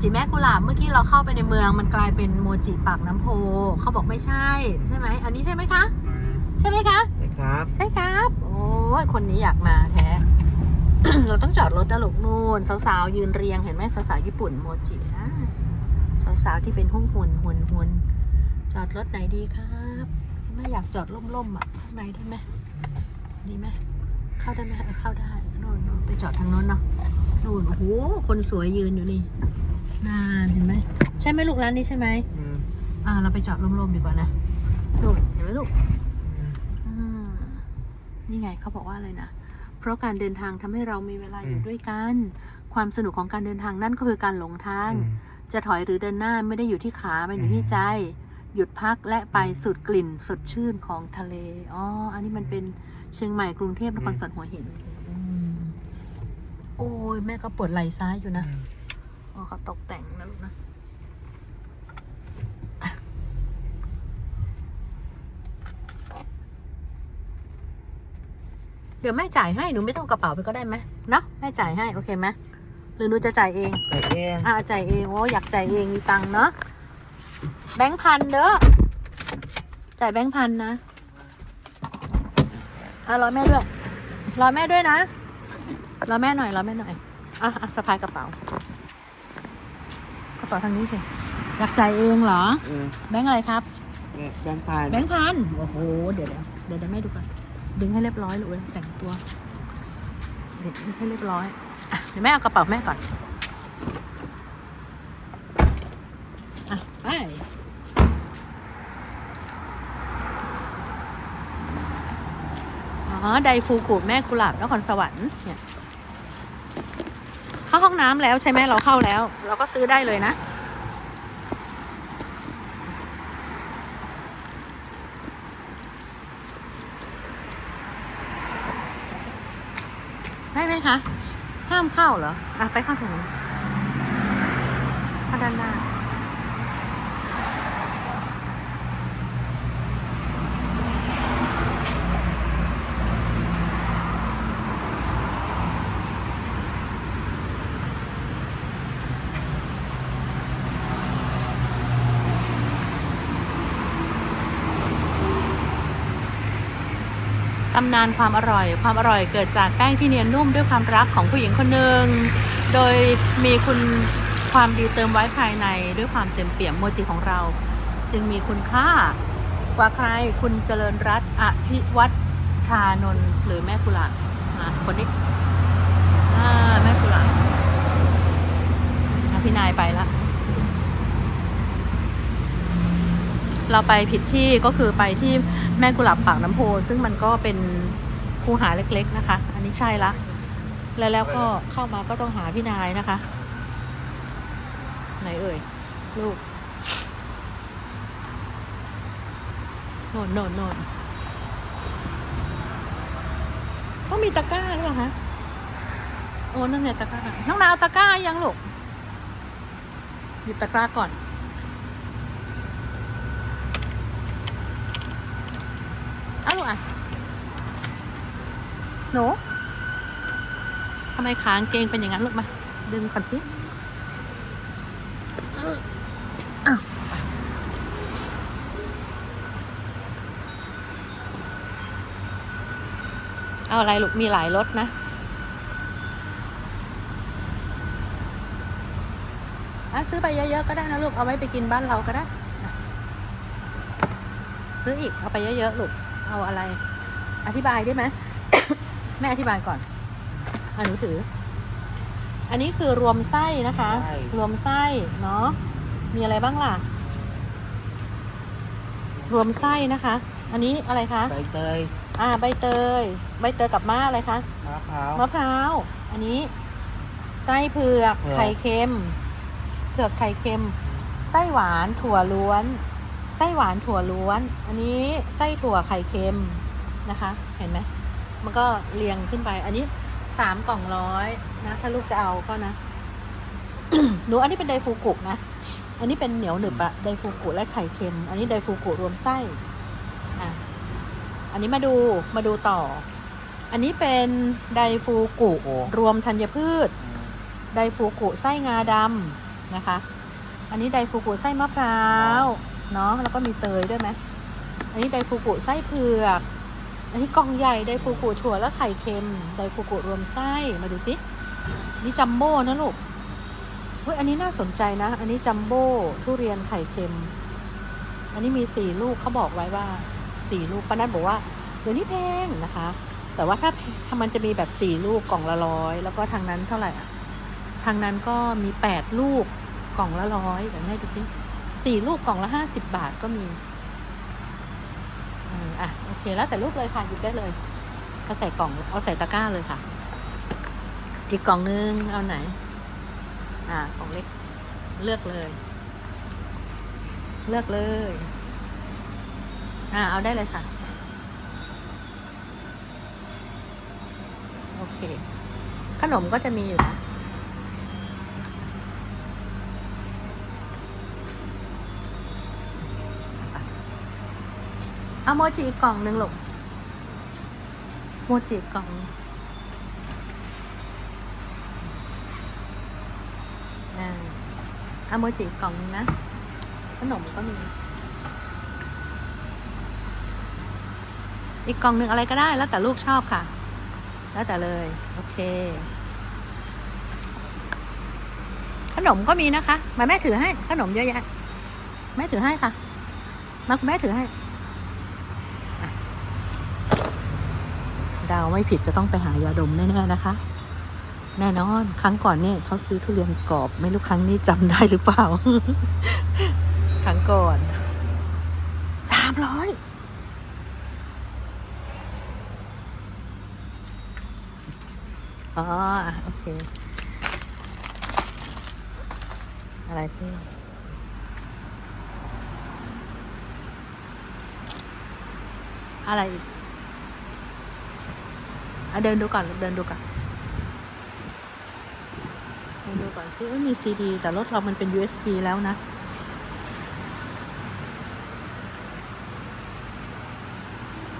จิแม่กุหลาบเมื่อกี้เราเข้าไปในเมืองมันกลายเป็นโมจิปากน้ำโพเขาบอกไม่ใช่ใช่ไหมอันนี้ใช่ไหมคะ ใช่ไหมคะ ใช่ครับ ใช่ครับ โอ้ยคนนี้อยากมาแท้ เราต้องจอดรถนะลูกนู่นสาวๆยืนเรียงเห็นไหมสาวๆญี่ปุ่นโมจินะสาวๆที่เป็นหุ่นหุ่นหุ่นหุ่นจอดรถไหนดีครับไม่อยากจอดร่มๆอะข้างในได้ไหมดีไหมเข้าได้ไหมเออเข้าได้นู่นนู่นไปจอดทางโน้นเนาะนู่นโอ้โหคนสวยยืนอยู่นี่ นานเห็นไหมใช่ไหมลูกร้านนี้ใช่ไหมอืมอ่าเราไปจอดร่มๆดีกว่านะนู่นเห็นไหมลูกอืมอ่านี่ไงเขาบอกว่าอะไรนะเพราะการเดินทางทำให้เรามีเวลาอยู่อืมด้วยกัน ความสนุกของการเดินทางนั่นก็คือการหลงทาง อืม จะถอยหรือเดินหน้าไม่ได้อยู่ที่ขามันอยู่ที่ใจ หยุดพักและไปสูดกลิ่นสดชื่นของทะเลอ๋ออันนี้มันเป็นเชียงใหม่กรุงเทพนครสวรรค์หัวหินอืมโอ้ยแม่ก็ปวดไหล่ซ้ายอยู่นะอ๋ อเขาตกแต่งนะลูกนะเดี๋ยวแม่จ่ายให้หนูไม่ต้องกระเป๋าไปก็ได้ไหมเนอะแม่จ่ายให้โอเคไหมหรือหนูจะจ่ายเองไปเองอ่าจ่ายเองโอ้อยากจ่ายเองมีตังค์เนาะแบงค์พันเด้อจ่ายแบงค์พันนะอะรอแม่ด้วยรอแม่ด้วยนะรอแม่หน่อยรอแม่หน่อยอะอะสะพายกระเป๋า กระเป๋าทางนี้สิอยากจ่ายเองเหรอ เออแบงค์อะไรครับเนี่ยแบงค์พันแบงค์พันโอ้โหเดี๋ยวเดี๋ยวเดี๋ยวเดี๋ยวแม่ดูก่อนดึงให้เรียบร้อยลูกเอ้ยแต่งตัวเด็กดึงให้เรียบร้อยอะเดี๋ยวแม่เอากระเป๋าแม่ก่อนอะไปอ๋อไดฟูกุแม่กุหลาบนครสวรรค์เนี่ยเข้าห้ องน้ำแล้วใช่ไหมเราเข้าแล้ว เราก็ซื้อได้เลยนะ ได้ไหมคะ ห้ามเข้าเหรอ อะ ไปข้าตรงนู้นข้าด้านหน้าำนานความอร่อย ความอร่อยเกิดจากแป้งที่เนียนนุ่มด้วยความรักของผู้หญิงคนหนึ่ง โดยมีคุณความดีเติมไว้ภายในด้วยความเต็มเปี่ยมโมจิของเรา จึงมีคุณค่ากว่าใครคุณเจริญรัตน์อภิวัตชานนท์หรือแม่กุหลาบคนนี้แม่กุหลาบพี่นายไปละเราไปผิดที่ก็คือไปที่ แม่กุหลาบปากน้ำโพ ซึ่งมันก็เป็นคูหาเล็กๆนะคะ อันนี้ใช่ละ แล้วแล้วก็เข้ามาก็ต้องหาพี่นายนะคะ ไหนเอ่ย ลูกโน่นโน่นโน่นต้องมีตะกร้าหรือเปล่าคะโอ้นั่นไงตะกร้าน้องนาวตะกร้ายังลูกหยิบตะกร้าก่อน เอาลูกอะ หนูทำไมขางเกงเป็นอย่างนั้นลูกมา ดึงก่อนสิเอออ้าวเอาอะไรลูกมีหลายรสนะอะซื้อไปเยอะๆก็ได้นะลูก เอาไว้ไปกินบ้านเราก็ได้ ซื้ออีกเอาไปเยอะๆลูก เอาอะไร อธิบายได้ไหม แม่อธิบายก่อนอะหนูถือ อันนี้คือรวมไส้นะคะ ใช่ รวมไส้เนาะ มีอะไรบ้างล่ะ รวมไส้นะคะ อันนี้อะไรคะ ใบเตยอ่า ใบเตย ใบเตยกับม้าอะไรคะ มะพร้าว มะพร้าว อันนี้ ไส้เผือกเผือก ไข่เค็ม เผือกไข่เค็ม ไส้หวานถั่วล้วน ไส้หวานถั่วล้วน อันนี้ไส้ถั่วไข่เค็มนะคะ เห็นไหม มันก็เรียงขึ้นไป อันนี้สามกล่องร้อยนะ ถ้าลูกจะเอาก็นะ หนูอันนี้เป็นไดฟูกุนะ อันนี้เป็นเหนียวหนึบอะไดฟูกุและไข่เค็ม อันนี้ไดฟูกุรวมไส้อะอันนี้มาดูมาดูต่อ อันนี้เป็นไดฟูกุ รวมธัญพืช ไดฟูกุไส้งาดำนะคะ อันนี้ไดฟูกุไส้มะพร้าว เนาะแล้วก็มีเตยด้วยไหมอันนี้ไดฟูกุไส้เผือก อันนี้กล่องใหญ่ไดฟูกุถั่วและไข่เค็มไดฟูกุรวมไส้มาดูสินี่จัมโบ้นะลูกเฮ้ยอันนี้น่าสนใจนะ อันนี้จัมโบ้ทุเรียนไข่เค็ม อันนี้มีสี่ลูกเขาบอกไว้ว่าสี่ลูกป้านัทบอกว่าเดี๋ยวนี้แพงนะคะ แต่ว่าถ้าถ้ามันจะมีแบบสี่ลูกกล่องละร้อยแล้วก็ทางนั้นเท่าไหร่อะทางนั้นก็มีแปดลูกกล่องละร้อยเดี๋ยวให้ดูสิสี่ลูกกล่องละห้าสิบบาทก็มี อะโอเคแล้วแต่ลูกเลยค่ะหยิบได้เลยเอาใส่กล่องเอาใส่ตะกร้าเลยค่ะ อีกกล่องนึงเอาไหน อ่ากล่องเล็กเลือกเลย เลือกเลย อ่าเอาได้เลยค่ะ โอเค ขนมก็จะมีอยู่นะ เอาโมจิอีกกล่องหนึ่งหลูกโมจิกล่อง อ่าเอาโมจิกล่องนึงนะ ขนมก็มี อีกกล่องหนึ่งอะไรก็ได้ แล้วแต่ลูกชอบค่ะ แล้วแต่เลย โอเค ขนมก็มีนะคะ มาแม่ถือให้ ขนมเยอะแยะ แม่ถือให้ค่ะ มาคุณแม่ถือให้อะเดาวไม่ผิดจะต้องไปหายาดมแน่ๆนะคะ แน่นอนครั้งก่อนเนี่ยเขาซื้อทุเรียนกรอบ ไม่รู้ครั้งนี้จำได้หรือเปล่า ครั้งก่อนสามร้อยอ๋อ โอเค อะไรพี่อะไรอีก เดินดูก่อนเดินดูก่อนเดินดูก่อนซิว่ามีซีดี แต่รถเรามันเป็น USB แล้วนะ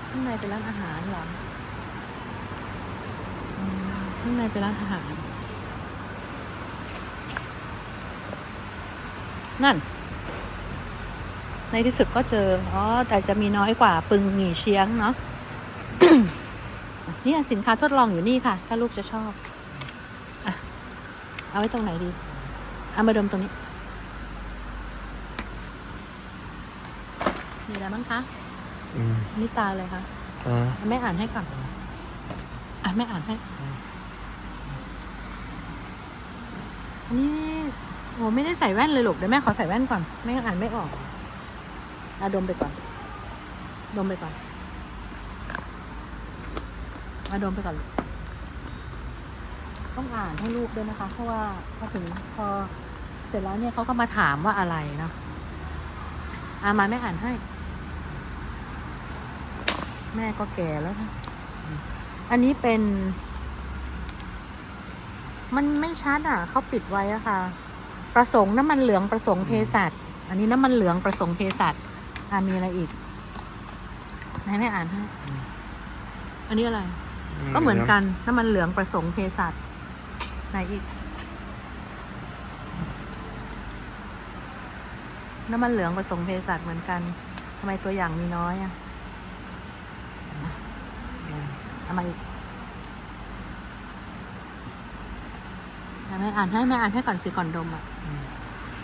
ข้างในเป็นร้านอาหารเหรอข้างในเป็นร้านอาหาร นั่น ในที่สุดก็เจอ อ๋อ แต่จะมีน้อยกว่าปึงหมี่เชียงเนาะ นี่สินค้าทดลองอยู่นี่ค่ะ ถ้าลูกจะชอบอะเอาไว้ตรงไหนดี เอามาดมตรงนี้ มีอะไรบ้างคะอืมอันนี่ตาเลยคะอ่าแม่อ่านให้ก่อนอะแม่อ่านให้อันนี้โอ้ไม่ได้ใส่แว่นเลยลูกเดี๋ยวแม่ขอใส่แว่นก่อน แม่อ่านไม่ออกอะดมไปก่อน ดมไปก่อน อะดมไปก่อน ต้องอ่านให้ลูกด้วยนะคะ เพราะว่าพอถึงพอเสร็จแล้วเนี่ยเขาก็มาถามว่าอะไรเนาะอามาแม่อ่านให้ แม่ก็แก่แล้วนะอันนี้เป็น มันไม่ชัดอะ เขาปิดไว้อะค่ะ ประสงค์น้ำมันเหลืองประสงค์เภสัชอันนี้น้ำมันเหลืองประสงค์เภสัชอ่ามีอะไรอีกไหนแม่อ่านให้ อันนี้อะไร ก็เหมือนกันน้ำมันเหลืองประสงค์เภสัชไหนอีก น้ำมันเหลืองประสงค์เภสัชเหมือนกันทำไมตัวอย่างมีน้อยอะเอามาอีกแม่อ่านให้แม่อ่านให้ก่อนสิก่อนดมอะ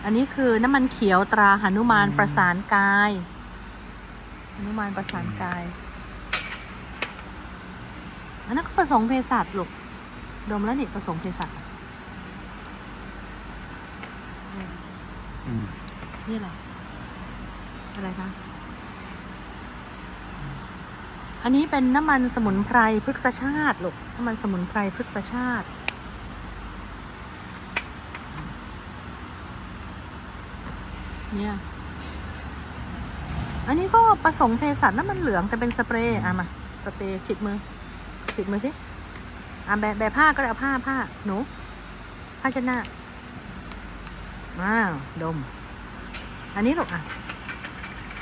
อันนี้คือน้ำมันเขียวตราหนุมานประสานกายหนุมานประสานกาย อันนั้นก็ประสงค์เภสัชลูกดมแล้วนี่ประสงค์เภสัชอะอืมนี่อะไรอะไรคะอันนี้เป็นน้ำมันสมุนไพรพฤกษชาติลูกน้ำมันสมุนไพรพฤกษชาติ เนี่ย อันนี้ก็ประสงค์เภสัชน้ำมันเหลืองแต่เป็นสเปรย์อะมาสเปรย์ฉีดมือ ฉีดมือสิอะแบะแบะผ้าก็ได้เอาผ้าผ้าหนูผ้าชน้าอ้าวดม อันนี้ลูกอะ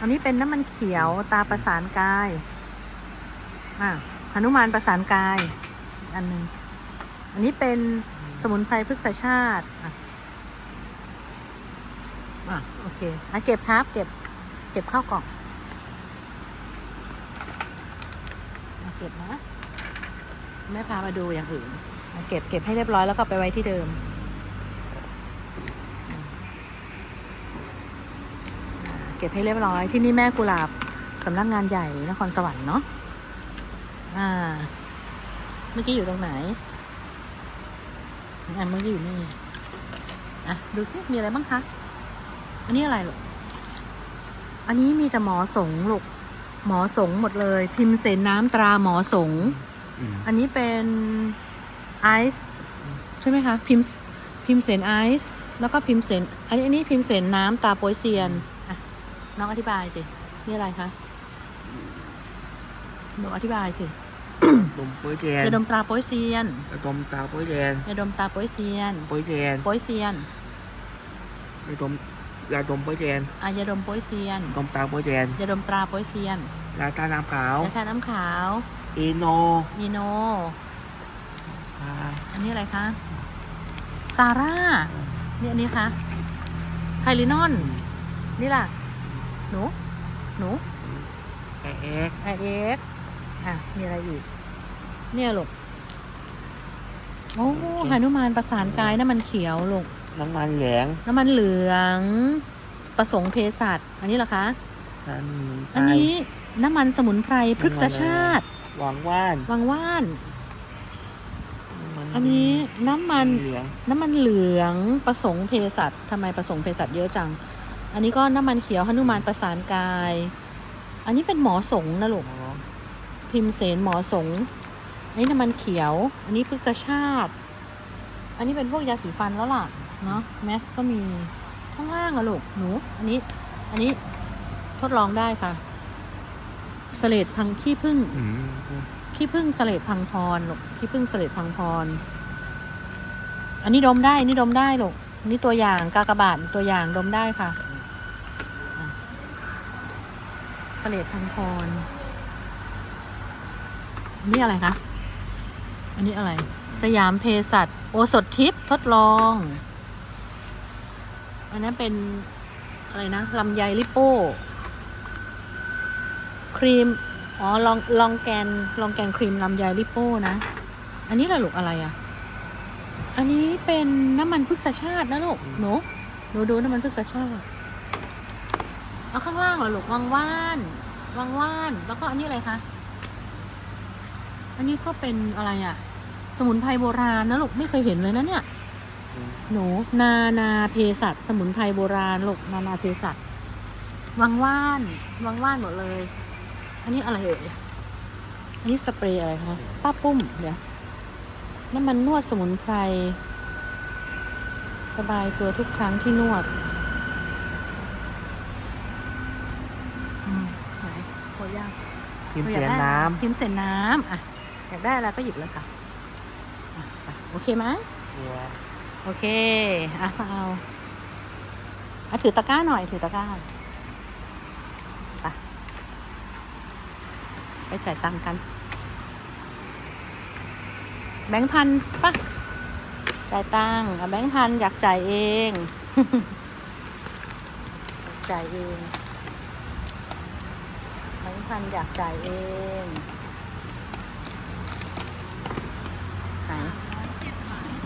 อันนี้เป็นน้ำมันเขียวตาประสานกายอะหนุมานประสานกาย อันหนึ่งอันนี้เป็นสมุนไพรพฤกษชาติ อะอะโอเคอะเก็บครับ เก็บ เก็บเข้ากล่องอะเก็บนะ แม่พามาดูอย่างอื่น เก็บเก็บให้เรียบร้อยแล้วก็ไปไว้ที่เดิม เก็บให้เรียบร้อยที่นี่แม่กุหลาบสำนักงานใหญ่นครสวรรค์เนาะอ่า เมื่อกี้อยู่ตรงไหนอะเมื่อกี้อยู่นี่อะดูซิมีอะไรบ้างคะอันนี้อะไรลูกอันนี้มีแต่หมอสงลูกหมอสงหมดเลย พิมพ์เสนน้ำตราหมอสง อืมอันนี้เป็นไอซ์ใช่ไหมคะ พิมพ์พิมพ์เสนไอซ์แล้วก็พิมพ์เสนอันนี้อันนี้พิมพ์เสนน้ำตาโปยเซียนอะน้องอธิบายสินี่อะไรคะหนูอธิบายสิดมปุ้ยแจนยาดมตราโปยเซียนดมตาปุ้ยแจนยาดมตาโปยเซียนปุ้ยแจนโปยเซียนไม่ดมยาดมปุ้ยแจนอะยาดมโปยเซียนดมตาปุ้ยแจนยาดมตราโปยเซียนยาตาน้ำขาวยาทาน้ำขาว อีโนอีโน อ่าอันนี้อะไรคะ ซาร่า นี่อันนี้คะไทลินอน นี่ล่ะ หนู หนูแอ๊กไอเอ็กอะ มีอะไรอีก เนี่ยลูก โอ้หานุมานประสานกายน้ำมันเขียวลูก น้ำมันแหลงน้ำมันเหลือง ประสงค์เภสัชอันนี้เหรอคะนั่นอันนี้น้ำมันสมุนไพรพฤกษชาติ หวังว่านวังว่านมัอันนี้น้ำมัน เหลืองน้ำมันเหลืองประสงค์เภสัชทำไมประสงค์เภสัชเยอะจัง อันนี้ก็น้ำมันเขียวหนุมานประสานกาย อันนี้เป็นหมอสงฆ์นะลูกอ๋อพิมพ์เสนหมอสงฆ์อันนี้น้ำมันเขียว อันนี้พฤกษชาติ อันนี้เป็นพวกยาสีฟันแล้วล่ะ เนาะแมสก็มี ข้างล่างอะลูก หนู อันนี้ อันนี้ทดลองได้ค่ะ สเลดพังขี้ผึ้งอืมขี้ผึ้งสเลดพังพรลูกขี้ผึ้งสเลดพังพร อันนี้ดมได้อันนี้ดมได้ลูกอันนี้ตัวอย่างกากบาทตัวอย่างดมได้ค่ะอะสเลดพังพรอันนี้อะไรคะอันนี้อะไร สยามเภสัชโอสถทิพย์ทดลอง อันนั้นเป็นอะไรนะลำไยลิโป้ ครีม อ๋อ ลองลองแกน ลองแกนครีมลำไยลิโป้นะ อันนี้ละลูกอะไรอะ่ะ อันนี้เป็นน้ำมันพฤกษชาตินะลูกหนูหนูดูน้ำมันพฤกษชาติเอาข้างล่างเหรอลูกวังว่านวังว่าน แล้วก็อันนี้อะไรคะ อันนี้ก็เป็นอะไรอะ่ะ สมุนไพรโบราณนะลูกไม่เคยเห็นเลยนะเนี่ย หนูนานาเภสัชสมุนไพรโบราณลูกนานาเภสัชวังว่าน วังว่านหมดเลย อันนี้อะไรเอ่ย อันนี้สเปรย์อะไรคะ ป้าปุ้ม เดี๋ยวน้ำมันนวดสมุนไพร สบายตัวทุกครั้งที่นวดอืมไหนโคย่างพิมพ์อเตียากยนได้น้พิมพ์เสร็จน้ำอะ อยากได้อะไรก็หยิบเลยค่ะอะไปโอเคไหมำตัวโอเค อะมาเอาอะถือตะกร้าหน่อย ถือตะกร้า ไป ไปจ่ายตังค์กัน แบงค์พันปะจ่ายตังค์แบงค์พันอยากจ่ายเองอยากจ่ายเอง แบงค์พันอยากจ่ายเองไหน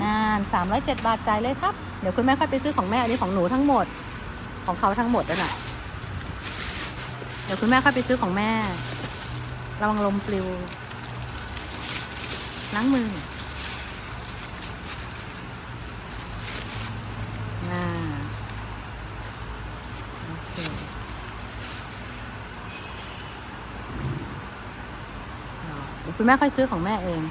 นานสามร้อยเจ็ดบาทจ่ายเลยครับ เดี๋ยวคุณแม่ค่อยไปซื้อของแม่อันนี้ของหนูทั้งหมด ของเขาทั้งหมดแล้วนะเดี๋ยวคุณแม่ค่อยไปซื้อของแม่ ระวังลมปลิว ล้างมืออ่าโอเคอ่าเดี๋ยวคุณแม่ค่อยซื้อของแม่เอง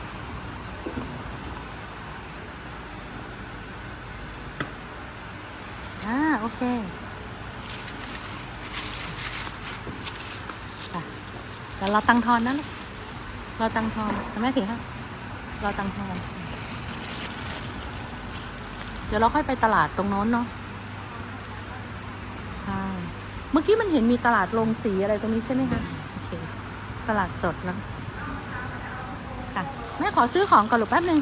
อ่าโอเคค่ะ เดี๋ยวเราตังทอนนะลูกเราตังทอนแต่แม่ถือค่ะเราตังทอน เดี๋ยวเราค่อยไปตลาดตรงโน้นเนาะใช่เมื่อกี้มันเห็นมีตลาดลงสีอะไรตรงนี้ใช่ไหมคะโอเค ตลาดสดนะค่ะ แม่ขอซื้อของก่อนลูกแป๊บนึง